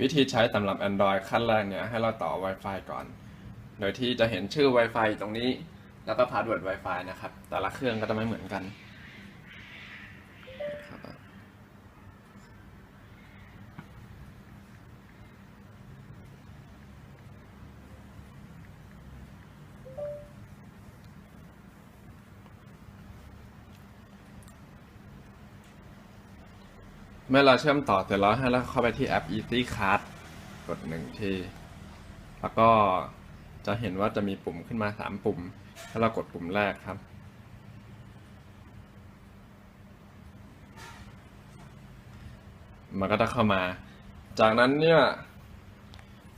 วิธีใช้สำหรับ Android ขั้นแรกเนี่ยให้เราต่อ Wi-Fi ก่อน โดยที่จะเห็นชื่อ Wi-Fi ตรงนี้ แล้วก็พาสเวิร์ด Wi-Fi นะครับ แต่ละเครื่องก็จะไม่เหมือนกัน เมื่อเราเชื่อมต่อเสร็จแล้วให้เราเข้าไปที่แอป Easy Card กดหนึ่งที แล้วก็จะเห็นว่าจะมีปุ่มขึ้นมาสามปุ่ม ถ้าเรากดปุ่มแรกครับ มันก็จะเข้ามา จากนั้นเนี่ย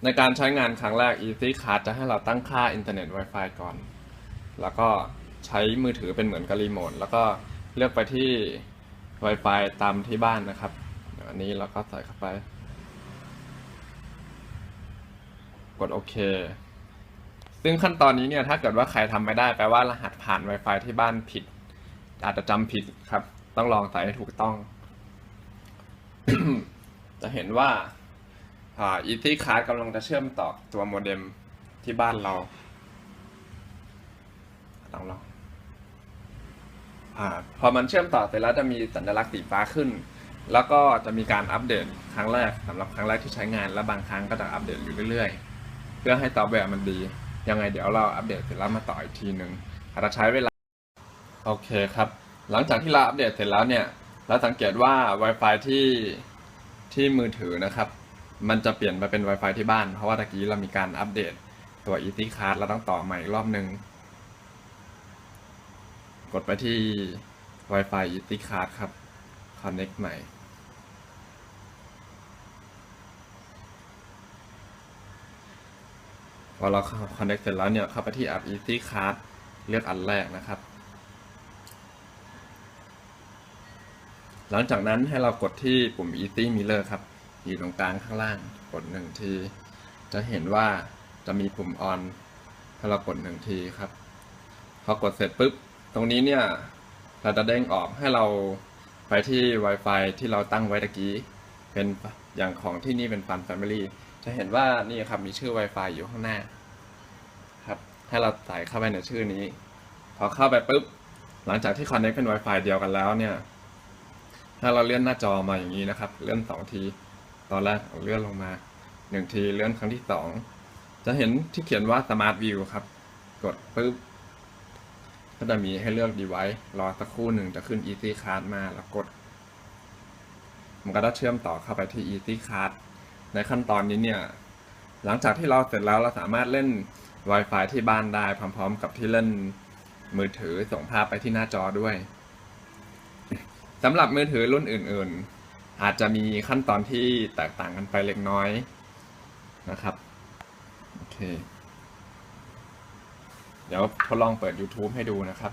ในการใช้งานครั้งแรก Easy Card จะให้เราตั้งค่าอินเทอร์เน็ต Wi-Fi ก่อน แล้วก็ใช้มือถือเป็นเหมือนกับรีโมท แล้วก็เลือกไปที่ Wi-Fi ตามที่บ้านนะครับ อันนี้เราก็ใส่เข้าไป กดโอเค ซึ่งขั้นตอนนี้เนี่ยถ้าเกิดว่าใครทำไม่ได้แปลว่ารหัสผ่าน Wi-Fi ที่บ้านผิด อาจจะจำผิดครับ ต้องลองใส่ให้ถูกต้อง จะเห็นว่าอ่า Easy Card กำลังจะเชื่อมต่อตัวโมเด็มที่บ้านเราลองลองอ่าพอมันเชื่อมต่อเสร็จแล้วจะมีสัญลักษณ์สีฟ้าขึ้น แล้วก็จะมีการอัปเดตครั้งแรกสำหรับครั้งแรกที่ใช้งาน และบางครั้งก็จะอัปเดตอยู่เรื่อยๆ เพื่อให้ซอฟต์แวร์มันดี ยังไงเดี๋ยวเราอัปเดตเสร็จแล้วมาต่ออีกทีหนึ่งอาจจะใช้เวลา โอเคครับ หลังจากที่เราอัปเดตเสร็จแล้วเนี่ย เราสังเกตว่า Wi-Fi ที่ที่มือถือนะครับ มันจะเปลี่ยนมาเป็น Wi-Fi ที่บ้าน เพราะว่าตะกี้เรามีการอัปเดตตัว Easy Card เราต้องต่อใหม่อีกรอบหนึ่งกดไปที่ Wi-Fi Easy Card ครับ Connect ใหม่ พอเรา Connect เสร็จแล้วเนี่ยเข้าไปที่แอป Easy Card เลือกอันแรกนะครับ หลังจากนั้นให้เรากดที่ปุ่ม Easy Mirror ครับ อยู่ตรงกลางข้างล่างกดหนึ่งที จะเห็นว่าจะมีปุ่ม On ให้เรากดหนึ่งทีครับ พอกดเสร็จปุ๊บ ตรงนี้เนี่ย เราจะเด้งออกให้เรา ไปที่ Wi-Fi ที่เราตั้งไว้ตะกี้เป็นอย่างของที่นี่เป็น Fun Family จะเห็นว่านี่ครับมีชื่อ Wi-Fi อยู่ข้างหน้าครับให้เราใส่เข้าไปในชื่อนี้ พอเข้าไปปุ๊บ หลังจากที่ Connect เป็น Wi-Fi เดียวกันแล้วเนี่ย ถ้าเราเลื่อนหน้าจอมาอย่างนี้นะครับ เลื่อนสองที ตอนแรกเลื่อนลงมาหนึ่งที เลื่อนครั้งที่สองจะเห็นที่เขียนว่า Smart View ครับ กดปุ๊บ ก็จะมีให้เลือก device รอสักครู่หนึ่งจะขึ้น Easy Card มาแล้วกด มันก็จะเชื่อมต่อเข้าไปที่ Easy Card ในขั้นตอนนี้เนี่ย หลังจากที่เราเสร็จแล้วเราสามารถเล่น Wi-Fi ที่บ้านได้พร้อมๆ กับที่เล่นมือถือส่งภาพไปที่หน้าจอด้วยสำหรับมือถือรุ่นอื่น ๆ อาจจะมีขั้นตอนที่แตกต่างกันไปเล็กน้อยนะครับโอเค เดี๋ยวทดลองเปิด YouTube ให้ดูนะครับ